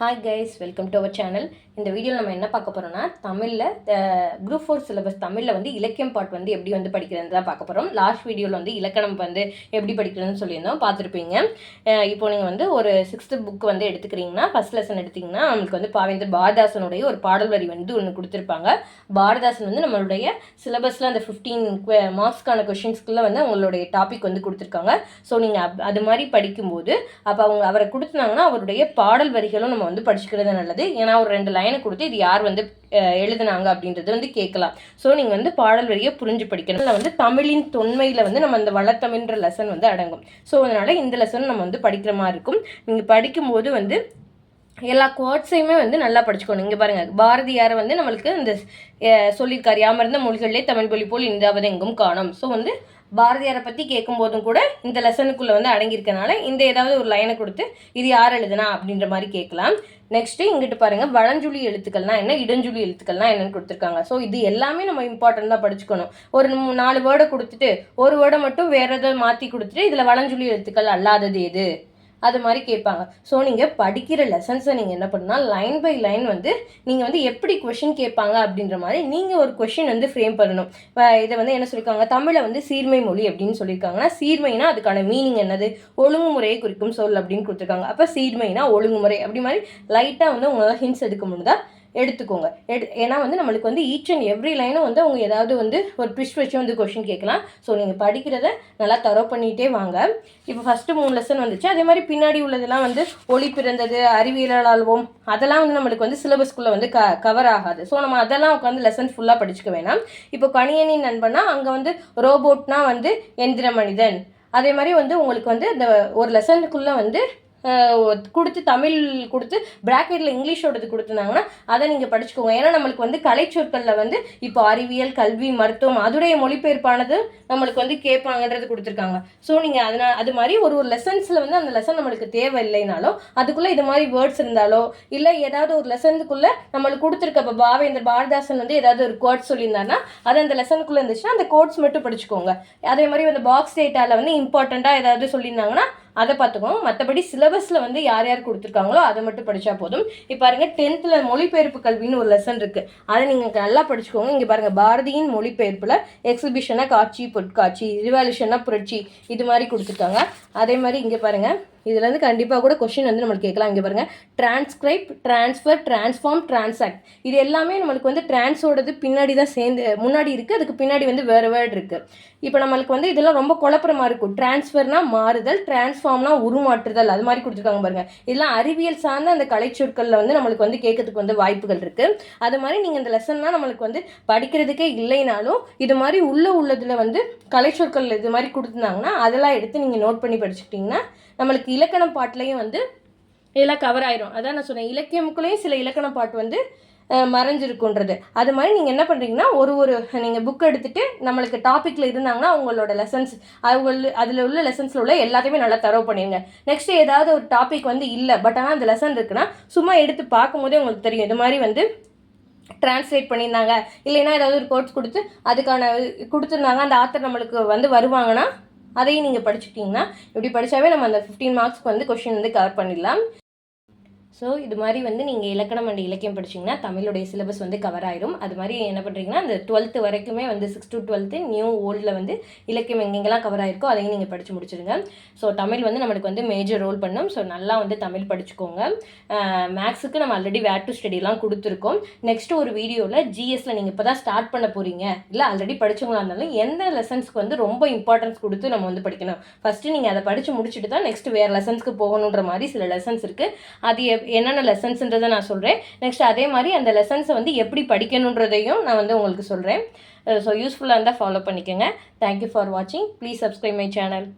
Hi guys welcome to our channel இந்த வீடியோவில் நம்ம என்ன பார்க்க போகிறோம்னா தமிழில் குரூப் ஃபோர் சிலபஸ் தமிழில் வந்து இலக்கியம் பாட் வந்து எப்படி வந்து படிக்கிறதுன்னு தான் பார்க்க போகிறோம் லாஸ்ட் வீடியோவில் வந்து இலக்கணம் வந்து எப்படி படிக்கிறதுன்னு சொல்லியிருந்தோம் பார்த்துருப்பீங்க. இப்போ நீங்கள் வந்து ஒரு சிக்ஸ்த்து புக் வந்து எடுத்துக்கிறீங்கன்னா ஃபஸ்ட் லெசன் எடுத்திங்கன்னா நம்மளுக்கு வந்து பாவேந்தர் பாரதாசனுடைய ஒரு பாடல் வரி வந்து ஒன்று கொடுத்துருப்பாங்க. பாரதாசன் வந்து நம்மளுடைய சிலபஸில் அந்த ஃபிஃப்டீன் மார்க்ஸ்க்கான கொஷின்ஸ்க்குள்ளே வந்து அவங்களுடைய டாபிக் வந்து கொடுத்துருக்காங்க. ஸோ நீங்கள் அது மாதிரி படிக்கும்போது அப்போ அவங்க அவரை கொடுத்துனாங்கன்னா அவருடைய பாடல் வரிகளும் நம்ம வந்து படிச்சுக்கிறது நல்லது. ஏன்னா ஒரு ரெண்டு லைனை கொடுத்து இது யார் வந்து எழுதுனாங்க அப்படின்றது வந்து கேட்கலாம். ஸோ நீங்கள் வந்து பாடல் வரியை புரிஞ்சு படிக்கணும். அதில் வந்து தமிழின் தொன்மையில் வந்து நம்ம அந்த வளத்தமின்ற லெசன் வந்து அடங்கும். ஸோ அதனால் இந்த லெசன் நம்ம வந்து படிக்கிற மாதிரி இருக்கும். நீங்கள் படிக்கும்போது வந்து எல்லா கோட்ஸையுமே வந்து நல்லா படிச்சுக்கணும் இங்கே பாருங்கள் பாரதியாரை வந்து நம்மளுக்கு இந்த சொல்லியிருக்காரு. யாமர்ந்த மொழிகளிலே தமிழ் மொழி போல் இந்தாவது எங்கும் காணும். ஸோ வந்து பாரதியாரை பற்றி கேட்கும்போதும் கூட இந்த லெசனுக்குள்ளே வந்து அடங்கியிருக்கனால இந்த ஏதாவது ஒரு லைனை கொடுத்து இது யார் எழுதுனா அப்படின்ற மாதிரி கேட்கலாம். நெக்ஸ்ட்டு இங்கிட்டு பாருங்கள் வளஞ்சுழி எழுத்துக்கள்னா என்ன இடஞ்சுழி எழுத்துக்கள்னா என்னன்னு கொடுத்துருக்காங்க. ஸோ இது எல்லாமே நம்ம இம்பார்ட்டன்ட் தான் படிச்சுக்கணும். ஒரு நாலு வேர்டை கொடுத்துட்டு ஒரு வேர்டை மட்டும் வேறு எதாவது மாற்றி கொடுத்துட்டு இதில் வளஞ்சுழி எழுத்துக்கள் அல்லாதது எது? அது மாதிரி கேட்பாங்க. ஸோ நீங்கள் படிக்கிற லெசன்ஸை நீங்கள் என்ன பண்ணுன்னா லைன் பை லைன் வந்து நீங்கள் வந்து எப்படி கொஷின் கேட்பாங்க அப்படின்ற மாதிரி நீங்கள் ஒரு கொஷின் வந்து ஃப்ரேம் பண்ணணும். இப்போ இதை வந்து என்ன சொல்லியிருக்காங்க தமிழை வந்து சீர்மை மொழி அப்படின்னு சொல்லியிருக்காங்கன்னா சீர்மைனா அதுக்கான மீனிங் என்னது? ஒழுங்குமுறையை குறிக்கும் சொல் அப்படின்னு கொடுத்துருக்காங்க. அப்போ சீர்மைனா ஒழுங்குமுறை. அப்படி மாதிரி லைட்டாக வந்து உங்களால் ஹிண்ட்ஸ் எடுக்க முடியுதா எடுத்துக்கோங்க. எடு ஏன்னா வந்து நம்மளுக்கு வந்து ஈச் அண்ட் எவ்ரி லைனும் வந்து அவங்க ஏதாவது வந்து ஒரு ட்விஸ்ட் வச்சு வந்து கொஷின் கேட்கலாம். ஸோ நீங்கள் படிக்கிறத நல்லா தரோ பண்ணிகிட்டே வாங்க. இப்போ ஃபஸ்ட்டு மூணு லெசன் வந்துச்சு. அதே மாதிரி பின்னாடி உள்ளதெல்லாம் வந்து ஒளி பிறந்தது அறிவியலால்வோம் அதெல்லாம் வந்து நம்மளுக்கு வந்து சிலபஸ்க்குள்ளே வந்து க கவர் ஆகாது. ஸோ நம்ம அதெல்லாம் உட்காந்து லெசன் ஃபுல்லாக படிச்சுக்க வேணாம். இப்போ கணியனின் நண்பனா அங்கே வந்து ரோபோட்னா வந்து எந்திர மனிதன் அதே மாதிரி வந்து உங்களுக்கு வந்து அந்த ஒரு லெசனுக்குள்ளே வந்து கொடுத்து தமிழ் கொடுத்து ப்ராக்கெட்டில் இங்கிலீஷோடது கொடுத்துருந்தாங்கன்னா அதை நீங்கள் படிச்சுக்கோங்க. ஏன்னா நம்மளுக்கு வந்து கலை சொற்களில் வந்து இப்போ அறிவியல் கல்வி மருத்துவம் அதுடைய மொழிபெயர்ப்பானது நம்மளுக்கு வந்து கேட்பாங்கன்றது கொடுத்துருக்காங்க. ஸோ நீங்கள் அதனால் அது மாதிரி ஒரு ஒரு லெசன்ஸில் வந்து அந்த லெசன் நம்மளுக்கு தேவை இல்லைனாலும் அதுக்குள்ளே இது மாதிரி வேர்ட்ஸ் இருந்தாலோ இல்லை ஏதாவது ஒரு லெசனுக்குள்ளே நம்மளுக்கு கொடுத்துருக்க இப்போ பாவேந்தர் பாரதாசன் வந்து ஏதாவது ஒரு கோட்ஸ் சொல்லியிருந்தாருன்னா அது அந்த லெசனுக்குள்ளே இருந்துச்சுன்னா அந்த கோட்ஸ் மட்டும் படிச்சுக்கோங்க. அதே மாதிரி அந்த பாக்ஸ் டேட்டாவில் வந்து இம்பார்ட்டண்ட்டாக ஏதாவது சொல்லியிருந்தாங்கன்னா அதை பார்த்துக்கோங்க மற்றபடி சிலபஸில் வந்து யார் யார் கொடுத்துருக்காங்களோ அதை மட்டும் படித்தா போதும். இப்போ பாருங்க டென்த்தில் மொழிபெயர்ப்பு கல்வின்னு ஒரு லெசன் இருக்குது அதை நீங்கள் நல்லா படிச்சுக்கோங்க. இங்கே பாருங்கள் பாரதியின் மொழிபெயர்ப்பில் எக்ஸிபிஷனாக காட்சி பொற்காட்சி ரிவால்யூஷனாக புரட்சி இது மாதிரி கொடுத்துருக்காங்க. அதே மாதிரி இங்கே பாருங்கள் இதுலேருந்து கண்டிப்பாக கூட கொஷின் வந்து நம்மளுக்கு கேட்கலாம். இங்கே பாருங்கள் டிரான்ஸ்கிரைப் ட்ரான்ஸ்ஃபர் ட்ரான்ஸ்ஃபார்ம் டிரான்சாக்ட் இது எல்லாமே நம்மளுக்கு வந்து டிரான்ஸோடது பின்னாடி தான் சேர்ந்து முன்னாடி இருக்குது அதுக்கு பின்னாடி வந்து வேறு வேர்டு இருக்குது இப்போ நம்மளுக்கு வந்து இதெல்லாம் ரொம்ப குழப்பமாக இருக்கும். டிரான்ஸ்ஃபர்னா மாறுதல் டிரான்ஸ்ஃபார்ம்னா உருமாற்றுதல். அது மாதிரி கொடுத்துருக்காங்க பாருங்க. இதெல்லாம் அறிவியல் சார்ந்த அந்த கலை சொற்களில் வந்து நம்மளுக்கு வந்து கேட்கறதுக்கு வந்து வாய்ப்புகள் இருக்குது அது மாதிரி நீங்கள் இந்த லெசன்லாம் நம்மளுக்கு வந்து படிக்கிறதுக்கே இல்லைனாலும் இது மாதிரி உள்ள உள்ளதில் வந்து கலைச்சொற்கள் இது மாதிரி கொடுத்துருந்தாங்கன்னா அதெல்லாம் எடுத்து நீங்கள் நோட் பண்ணி படிச்சுக்கிட்டிங்கன்னா நம்மளுக்கு இலக்கணம் பாட்டிலையும் வந்து இதெல்லாம் கவர் ஆயிரும். அதான் நான் சொன்னேன். இலக்கியமுக்குள்ளேயும் சில இலக்கண பாட்டு வந்து மறைஞ்சிருக்குன்றது. அது மாதிரி நீங்கள் என்ன பண்ணுறீங்கன்னா ஒரு ஒரு நீங்கள் புக் எடுத்துகிட்டு நம்மளுக்கு டாப்பிக்கில் இருந்தாங்கன்னா அவங்களோட லெசன்ஸ் அவங்க அதில் உள்ள லெசன்ஸில் உள்ள எல்லாத்தையுமே நல்லா தரவு பண்ணிடுங்க நெக்ஸ்ட் ஏதாவது ஒரு டாபிக் வந்து இல்லை பட் ஆனால் அந்த லெசன் இருக்குன்னா சும்மா எடுத்து பார்க்கும்போதே உங்களுக்கு தெரியும். இது மாதிரி வந்து டிரான்ஸ்லேட் பண்ணியிருந்தாங்க. இல்லைன்னா ஏதாவது ஒரு கோட்ஸ் கொடுத்து அதுக்கான கொடுத்துருந்தாங்க. அந்த ஆத்தர் நம்மளுக்கு வந்து வருவாங்கன்னா அதையும் நீங்கள் படிச்சுட்டிங்கன்னா இப்படி படித்தாவே நம்ம அந்த ஃபிஃப்டீன் மார்க்ஸ்க்கு வந்து கொஷின் வந்து கவர் பண்ணிடலாம். ஸோ இது மாதிரி வந்து நீங்கள் இலக்கணம் அண்ட் இலக்கியம் படிச்சீங்கன்னா தமிழுடைய சிலபஸ் வந்து கவர் ஆயிரும். அது மாதிரி என்ன பண்ணுறீங்கன்னா அந்த டுவெல்த்து வரைக்குமே வந்து சிக்ஸ் டு டுவெல்த்து நியூ ஓல்டில் வந்து இலக்கியம் எங்கெங்கெல்லாம் கவர் ஆயிருக்கோ அதையும் நீங்கள் படித்து முடிச்சிடுங்க ஸோ தமிழ் வந்து நம்மளுக்கு வந்து மேஜர் ரோல் பண்ணும். ஸோ நல்லா வந்து தமிழ் படிச்சுக்கோங்க. மேக்ஸுக்கு நம்ம ஆல்ரெடி வேட் டு ஸ்டடிலாம் கொடுத்துருக்கோம். நெக்ஸ்ட் ஒரு வீடியோவில் ஜிஎஸ்ல நீங்கள் இப்போ தான் ஸ்டார்ட் பண்ண போகிறீங்க இல்லை ஆல்ரெடி படிச்சவங்களா இருந்தாலும் எந்த லெசன்ஸ்க்கு வந்து ரொம்ப இம்பார்ட்டன்ஸ் கொடுத்து நம்ம வந்து படிக்கணும். ஃபஸ்ட்டு நீங்கள் அதை படித்து முடிச்சுட்டு தான் நெக்ஸ்ட் வேறு லெசன்ஸ்க்கு போகணுன்ற மாதிரி சில லெசன்ஸ் இருக்குது அது எப்- என்னென்ன லெசன்ஸ்ன்றதை நான் சொல்கிறேன் நெக்ஸ்ட் அதே மாதிரி அந்த லெசன்ஸை வந்து எப்படி படிக்கணுன்றதையும் நான் வந்து உங்களுக்கு சொல்கிறேன் ஸோ யூஸ்ஃபுல்லாக இருந்தால் ஃபாலோ பண்ணிக்கோங்க. தேங்க்யூ ஃபார் வாட்சிங் ப்ளீஸ் சப்ஸ்கிரைப் மை சேனல்